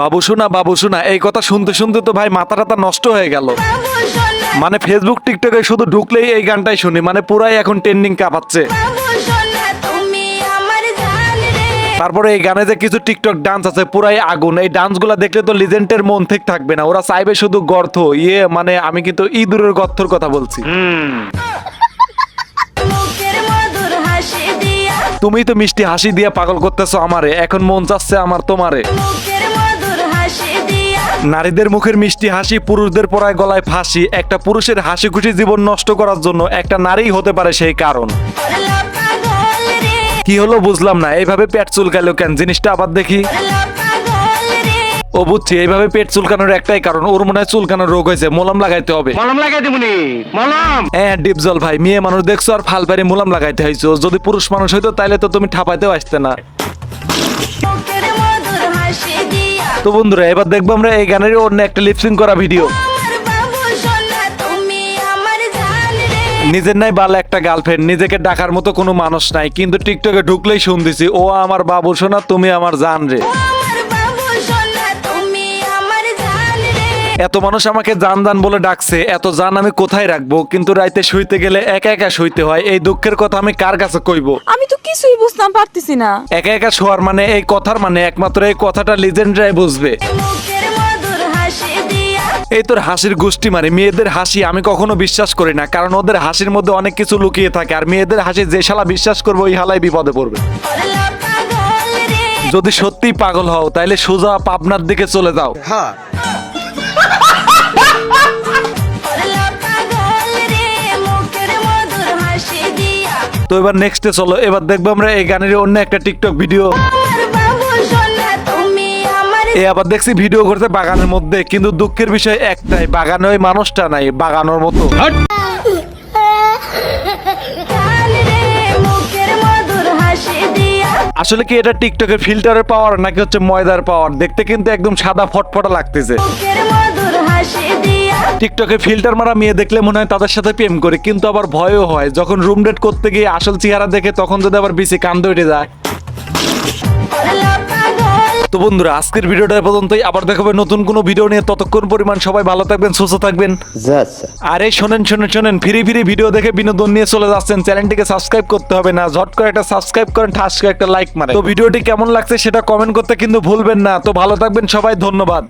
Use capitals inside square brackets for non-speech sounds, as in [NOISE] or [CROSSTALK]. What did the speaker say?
বাবু শোনা বাবু শোনা, এই কথা শুনতে শুনতে তো ভাই মাথা টাথা নষ্ট হয়ে গেল। মানে ফেসবুক টিকটকে শুধু ঢুকলেই এই গানটাই শুনি মানে পুরাই এখন ট্রেন্ডিং কাঁপাচ্ছে। তারপরে এই গানে যে কিছু টিকটক ডান্স আছে, পুরাই আগুন, এই ডান্সগুলো দেখলে তো লিজেন্ডের মন ঠিক থাকবে না, ওরা চাইবে শুধু গর্ত ইয়ে মানে আমি কিন্তু ইঁদুরের গর্তর কথা বলছি। তুমি তো মিষ্টি হাসি দিয়ে পাগল করতেছো আমারে, এখন মন চাচ্ছে আমার তোমারে। নারীদের মুখের মিষ্টি হাসি পুরুষদের পরায় গলায় ফাঁসি একটা পুরুষের হাসি খুশি জীবন নষ্ট করার জন্য একটা নারী হতে পারে সেই কারণ। কি হলো বুঝলাম না এইভাবে পেট চুলকালো কেন? জিনিসটা আবার দেখি। ও বুঝছি এইভাবে পেট চুলকানোর একটাই কারণ ওর মনে হয় চুলকানোর রোগ হয়েছে মোলাম লাগাইতে হবে। মলম লাগাই দিবনি মলম! হ্যাঁ ডিপজল ভাই মেয়ে মানুষ দেখছ আর ফাল পারি মোলাম লাগাইতে হয়েছো যদি পুরুষ মানুষ হইতো তাইলে তো তুমি ঠাপাইতেও আসতে না। তো বন্ধুরা, এবার দেখব আমরা এই গানের অন্য একটা লিপসিং করা ভিডিও নিজের নাই বাল একটা গার্লফ্রেন্ড নিজেকে ডাকার মতো কোনো মানুষ নাই, কিন্তু টিকটকে ঢুকলেই শুনতেছি, ও আমার বাবু শোনা তুমি আমার জান রে। এত মানুষ আমাকে জান জান বলে ডাকছে এত জান আমি কোথায় রাখব? কিন্তু রাইতে শুইতে গেলে একা একা শুইতে হয় এই দুঃখের কথা আমি কার কাছে কইবো? আমি তো কিছুই বুঝতাম পারতেছি না। একা একা শোয়ার মানে এই কথার মানে একমাত্র এই কথাটা লিজেন্ডরাই বুঝবে। এই তোর হাসির গোষ্ঠী মানে মেয়েদের হাসি আমি কখনো বিশ্বাস করি না কারণ ওদের হাসির মধ্যে অনেক কিছু লুকিয়ে থাকে আর মেয়েদের হাসি যে শালা বিশ্বাস করব ওই হালাই বিপদে পড়বে। যদি সত্যি পাগল হও তাইলে সোজা পাবনার দিকে চলে যাও। [LAUGHS] তো এবার নেক্সটে চলো এবার দেখব আমরা এই গানের অন্য একটা টিকটক ভিডিও এ আবার দেখছি ভিডিও করতে বাগানের মধ্যে কিন্তু দুঃখের বিষয় একটাই বাগানে ওই মানুষটা নাই বাগানোর মতো। আসলে কি এটা টিকটকের ফিল্টারের পাওয়ার নাকি হচ্ছে ময়দার পাওয়ার দেখতে কিন্তু একদম সাদা ফটফটা লাগতেছে। টিকটকে ফিল্টার মারা মেয়ে দেখলে মনে হয় তাদের সাথে প্রেম করে কিন্তু আবার ভয়ও হয়। যখন রুম ডেট করতে গিয়ে আসল চেহারা দেখে তখন যদি আবার বেশি কান্দে উঠে যায়। তো বন্ধুরা আজকের ভিডিওটা পর্যন্তই। আবার দেখাবে নতুন কোনো ভিডিও নিয়ে। ততক্ষণ পরিমাণ সবাই ভালো থাকবেন সুস্থ থাকবেন। আরে শোনেন শোনেন শোনেন ফিরি ফিরি ভিডিও দেখে বিনোদন নিয়ে চলে যাচ্ছেন। চ্যানেলটিকে সাবস্ক্রাইব করতে হবে না। ঝট করে একটা সাবস্ক্রাইব করেন ঠাস করে একটা লাইক মারে তো ভিডিওটি কেমন লাগছে সেটা কমেন্ট করতে কিন্তু ভুলবেন না। তো ভালো থাকবেন সবাই ধন্যবাদ।